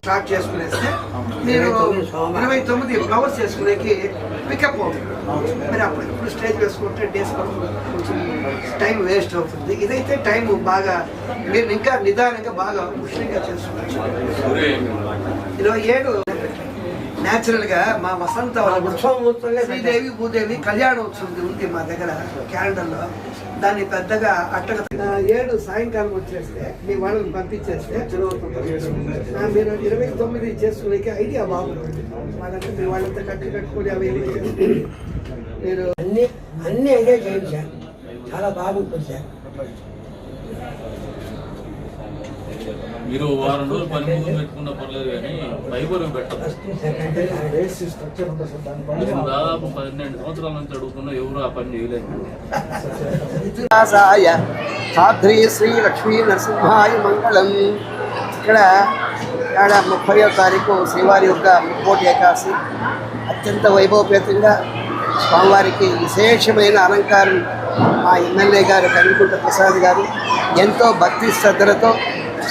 Start చేసుకునేస్తే మీరు ఇరవై తొమ్మిది ఫ్లవర్స్ చేసుకునేకి పికప్ అవుతుంది. మరి అప్పుడు ఇప్పుడు స్టేజ్ వేసుకుంటే డేస్ టైం వేస్ట్ అవుతుంది. ఇదైతే టైం బాగా మీరు ఇంకా నిదానంగా బాగా ఉష్ణంగా చేసుకోవచ్చు ఇరవై ఏడు న్యాచురల్గా మా వసంత శ్రీదేవి భూదేవి కళ్యాణోత్సవం ఉంది మా దగ్గర క్యాలెండర్లో దాన్ని పెద్దగా అట్టగా ఆ, ఏడు సాయంకాలం వచ్చేస్తే మీ వాళ్ళని పంపించేస్తే మీరు ఇరవై తొమ్మిది చేసుకునే ఐడియా బాగుంటుంది. వాళ్ళంతా మీ వాళ్ళంతా కట్టి కట్టుకొని అవి మీరు అన్ని అన్ని ఐడియా చేయండి సార్. చాలా బాగుంటుంది సార్. మీరు వారం రోజులు పని ముందు పెట్టుకున్న పర్లేదు కానీ ఫైబర్ పెట్టదు నేను దాదాపు పన్నెండు సంవత్సరాల నుంచి అడుగుతున్నా ఎవరు ఆ పని చేయలేదు సాధ్రి శ్రీ లక్ష్మీ నరసింహాయ మంగళం ఇక్కడ ఏడ ముప్పయో తారీఖు శ్రీవారి యొక్క ముక్కోటి ఏకాశి అత్యంత వైభవపేతంగా స్వామివారికి విశేషమైన అలంకారం మా ఎమ్మెల్యే గారు కనికుంట ప్రసాద్ గారు ఎంతో భక్తి శ్రద్ధలతో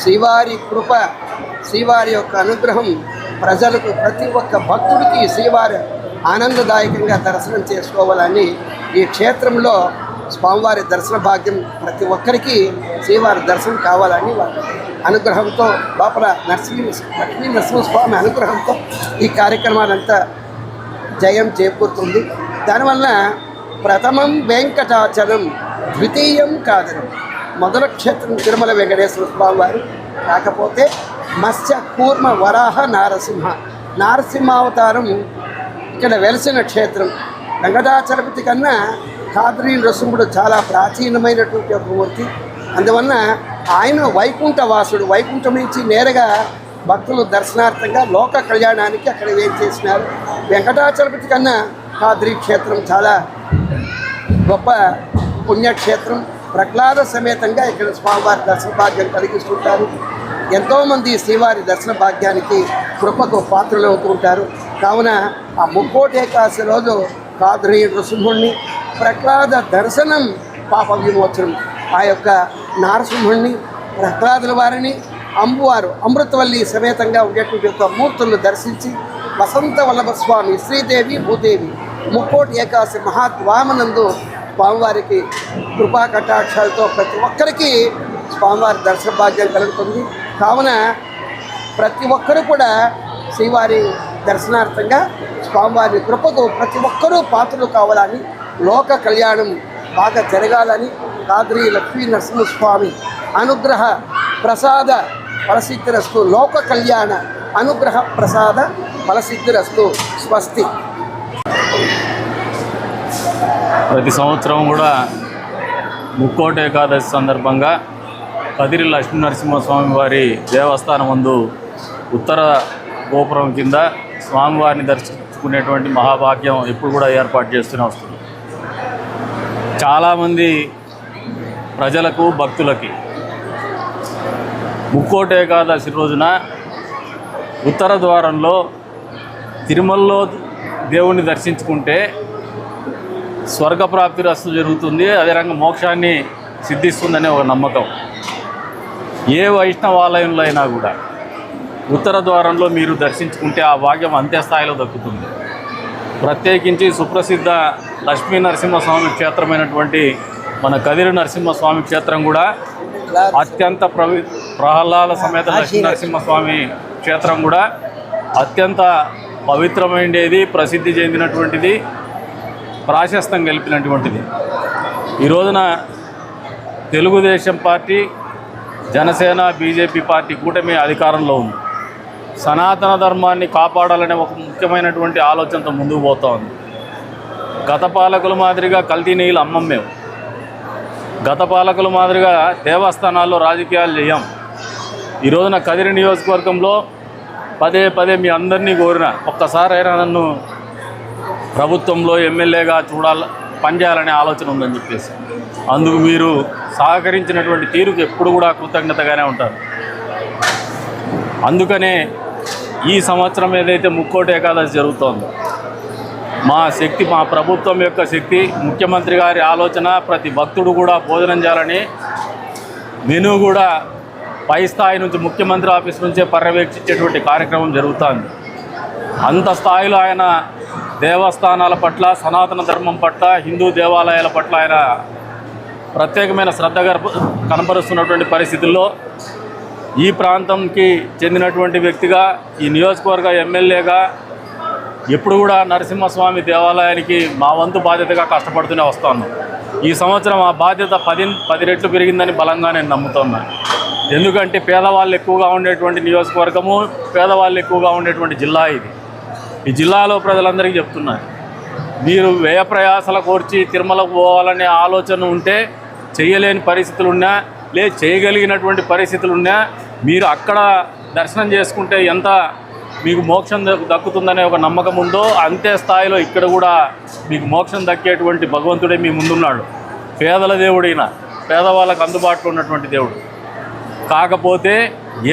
శ్రీవారి కృప శ్రీవారి యొక్క అనుగ్రహం ప్రజలకు ప్రతి ఒక్క భక్తుడికి శ్రీవారి ఆనందదాయకంగా దర్శనం చేసుకోవాలని ఈ క్షేత్రంలో స్వామివారి దర్శన భాగ్యం ప్రతి ఒక్కరికి శ్రీవారి దర్శనం కావాలని వారి అనుగ్రహంతో లోపల నరసింహ లక్ష్మీ నరసింహస్వామి అనుగ్రహంతో ఈ కార్యక్రమాలంతా జయం చేకూరుతుంది. దానివల్ల ప్రథమం వెంకటాచలం ద్వితీయం కాదనం. మొదల క్షేత్రం తిరుమల వెంకటేశ్వర స్వామి వారు కాకపోతే మత్స్య కూర్మ వరాహ నారసింహ. నారసింహావతారం ఇక్కడ వెలసిన క్షేత్రం. వెంకటాచలపతి కన్నా కాద్రి నృసింహుడు చాలా ప్రాచీనమైనటువంటి ఒక మూర్తి. అందువలన ఆయన వైకుంఠ వాసుడు. వైకుంఠం నుంచి నేరుగా భక్తులు దర్శనార్థంగా లోక కళ్యాణానికి అక్కడ ఏం చేసినారు? వెంకటాచలపతి కన్నా కాద్రి క్షేత్రం చాలా గొప్ప పుణ్యక్షేత్రం. ప్రహ్లాద సమేతంగా ఇక్కడ స్వామివారి దర్శన భాగ్యం కలిగిస్తుంటారు. ఎంతోమంది శ్రీవారి దర్శన భాగ్యానికి కృపకు పాత్రలు అవుతూ ఉంటారు. కావున ఆ ముక్కోటి ఏకాదశి రోజు కాదురి నృసింహుణ్ణి ప్రహ్లాద దర్శనం పాప విమోచనం ఆ యొక్క నారసింహుణ్ణి ప్రహ్లాదుల వారిని అంబువారు అమృతవల్లి సమేతంగా ఉండేటువంటి యొక్క మూర్తులను దర్శించి వసంత వల్లభ స్వామి శ్రీదేవి భూదేవి ముక్కోటి ఏకాశి మహాద్వామనందు స్వామివారికి కృపా కటాక్షాలతో ప్రతి ఒక్కరికి స్వామివారి దర్శన భాగ్యం కలుగుతుంది. కావున ప్రతి ఒక్కరూ కూడా శ్రీవారి దర్శనార్థంగా స్వామివారి కృపకు ప్రతి ఒక్కరూ పాత్రలు కావాలని లోక కళ్యాణం బాగా జరగాలని కాద్రి లక్ష్మీ నరసింహస్వామి అనుగ్రహ ప్రసాద ఫలసిద్ధిరస్తు. లోక కళ్యాణ అనుగ్రహ ప్రసాద ఫలసిద్ధిరస్తు. స్వస్తి. ప్రతి సంవత్సరం కూడా ముక్కోట ఏకాదశి సందర్భంగా కదిరి లక్ష్మీ నరసింహస్వామి వారి దేవస్థానం ముందు ఉత్తర గోపురం కింద స్వామివారిని దర్శించుకునేటువంటి మహాభాగ్యం ఎప్పుడు కూడా ఏర్పాటు చేస్తూనే వస్తుంది. చాలామంది ప్రజలకు భక్తులకి ముక్కోట ఏకాదశి రోజున ఉత్తర ద్వారంలో తిరుమలలో దేవుణ్ణి దర్శించుకుంటే స్వర్గప్రాప్తి రస్తు జరుగుతుంది. అదే మోక్షాన్ని సిద్ధిస్తుందనే ఒక నమ్మకం. ఏ వైష్ణవాలయంలో అయినా కూడా ఉత్తర ద్వారంలో మీరు దర్శించుకుంటే ఆ భాగ్యం అంతే స్థాయిలో దక్కుతుంది. ప్రత్యేకించి సుప్రసిద్ధ లక్ష్మీ నరసింహస్వామి క్షేత్రమైనటువంటి మన కదిరి నరసింహస్వామి క్షేత్రం కూడా అత్యంత ప్రవి ప్రహ్లాద సమేత లక్ష్మీ నరసింహస్వామి క్షేత్రం కూడా అత్యంత పవిత్రమైనది ప్రసిద్ధి చెందినటువంటిది. ప్రాశస్తం గెలిపినటువంటిది. ఈ రోజున Telugu Desam party Janasena BJP party కూటమి అధికారంలో ఉంది. సనాతన ధర్మాన్ని కాపాడాలనే ఒక ముఖ్యమైనటువంటి ఆలోచనతో ముందుకు పోతా ఉంది. గత పాలకుల మాదిరిగా కల్తీ నీళ్ళు అమ్మం మేము. గత పాలకుల మాదిరిగా దేవస్థానాల్లో రాజకీయాలు చేయం. ఈ రోజున కదిరి నియోజకవర్గంలో పదే పదే మీ అందరినీ కోరిన ఒక్కసారైనా నన్ను ప్రభుత్వంలో ఎమ్మెల్యేగా చూడాల పనిచేయాలనే ఆలోచన ఉందని చెప్పేసి. అందుకు మీరు సహకరించినటువంటి తీరుకు ఎప్పుడు కూడా కృతజ్ఞతగానే ఉంటారు. అందుకనే ఈ సంవత్సరం ఏదైతే ముక్కోటి ఏకాదశి జరుగుతోందో మా శక్తి మా ప్రభుత్వం యొక్క శక్తి ముఖ్యమంత్రి గారి ఆలోచన ప్రతి భక్తుడు కూడా భోజనం చేయాలని మెను కూడా పై స్థాయి నుంచి ముఖ్యమంత్రి ఆఫీస్ నుంచే పర్యవేక్షించేటువంటి కార్యక్రమం జరుగుతుంది. అంత స్థాయిలో ఆయన దేవస్థానాల పట్ల సనాతన ధర్మం పట్ల హిందూ దేవాలయాల పట్ల ఆయన ప్రత్యేకమైన శ్రద్ధ కనపరుస్తున్నటువంటి పరిస్థితుల్లో ఈ ప్రాంతంకి చెందినటువంటి వ్యక్తిగా ఈ నియోజకవర్గ ఎమ్మెల్యేగా ఎప్పుడు కూడా నరసింహస్వామి దేవాలయానికి మా వంతు బాధ్యతగా కష్టపడుతూనే వస్తాను. ఈ సంవత్సరం ఆ బాధ్యత పది పది రెట్లు పెరిగిందని బలంగా నేను నమ్ముతున్నాను ఎందుకంటే పేదవాళ్ళు ఎక్కువగా ఉండేటువంటి నియోజకవర్గము పేదవాళ్ళు ఎక్కువగా ఉండేటువంటి జిల్లా ఇది. ఈ జిల్లాలో ప్రజలందరికీ చెప్తున్నారు మీరు వ్యయ ప్రయాసల కోర్చి తిరుమలకు పోవాలనే ఆలోచన ఉంటే చేయలేని పరిస్థితులు ఉన్నా లే చేయగలిగినటువంటి పరిస్థితులు ఉన్నా మీరు అక్కడ దర్శనం చేసుకుంటే ఎంత మీకు మోక్షం దక్కుతుందనే ఒక నమ్మకం ఉందో అంతే స్థాయిలో ఇక్కడ కూడా మీకు మోక్షం దక్కేటువంటి భగవంతుడే మీ ముందున్నాడు. పేదల దేవుడైన పేదవాళ్ళకు అందుబాటులో ఉన్నటువంటి దేవుడు. కాకపోతే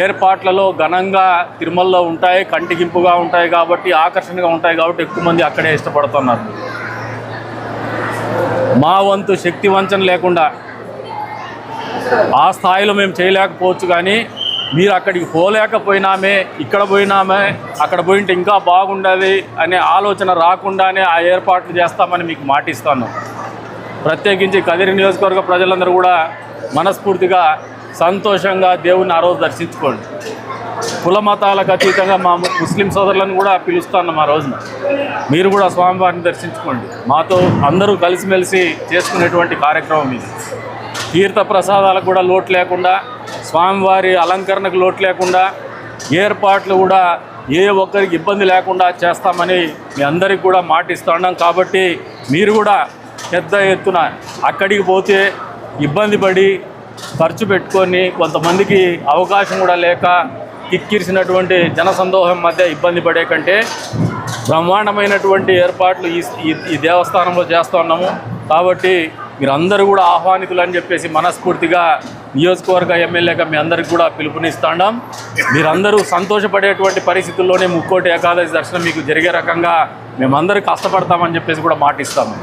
ఏర్పాట్లలో ఘనంగా తిరుమలలో ఉంటాయి కంటిగింపుగా ఉంటాయి కాబట్టి ఆకర్షణగా ఉంటాయి కాబట్టి ఎక్కువ మంది అక్కడే ఇష్టపడుతున్నారు. మా వంతు శక్తి వంచన లేకుండా ఆ స్థాయిలో మేము చేయలేకపోవచ్చు కానీ మీరు అక్కడికి పోలేకపోయినామే ఇక్కడ పోయినామే అక్కడ పోయింటే ఇంకా బాగుండదు అనే ఆలోచన రాకుండానే ఆ ఏర్పాట్లు చేస్తామని మీకు మాటిస్తాను. ప్రత్యేకించి కదిరి నియోజకవర్గ ప్రజలందరూ కూడా మనస్ఫూర్తిగా సంతోషంగా దేవుని ఆ రోజు దర్శించుకోండి. కుల మతాలకు అతీతంగా మా ముస్లిం సోదరులను కూడా పిలుస్తున్నాం ఆ రోజున. మీరు కూడా స్వామివారిని దర్శించుకోండి. మాతో అందరూ కలిసిమెలిసి చేసుకునేటువంటి కార్యక్రమం ఇది. తీర్థ ప్రసాదాలకు కూడా లోటు లేకుండా స్వామివారి అలంకరణకు లోటు లేకుండా ఏర్పాట్లు కూడా ఏ ఒక్కరికి ఇబ్బంది లేకుండా చేస్తామని మీ అందరికి కూడా మాటిస్తున్నాం కాబట్టి మీరు కూడా పెద్ద ఎత్తున అక్కడికి పోతే ఇబ్బంది పడి ఖర్చు పెట్టుకొని కొంతమందికి అవకాశం కూడా లేక కిక్కిరిసినటువంటి జనసందోహం మధ్య ఇబ్బంది పడే కంటే బ్రహ్మాండమైనటువంటి ఏర్పాట్లు ఈ ఈ- దేవస్థానంలో చేస్తున్నాము కాబట్టి మీరందరూ కూడా ఆహ్వానితులు అని చెప్పేసి మనస్ఫూర్తిగా నియోజకవర్గ ఎమ్మెల్యేగా మీ అందరికి కూడా పిలుపునిస్తాం మీరందరూ సంతోషపడేటువంటి పరిస్థితుల్లోనే ముక్కోటి ఏకాదశి దర్శనం మీకు జరిగే రకంగా మేమందరూ కష్టపడతామని చెప్పేసి కూడా మాటిస్తాము.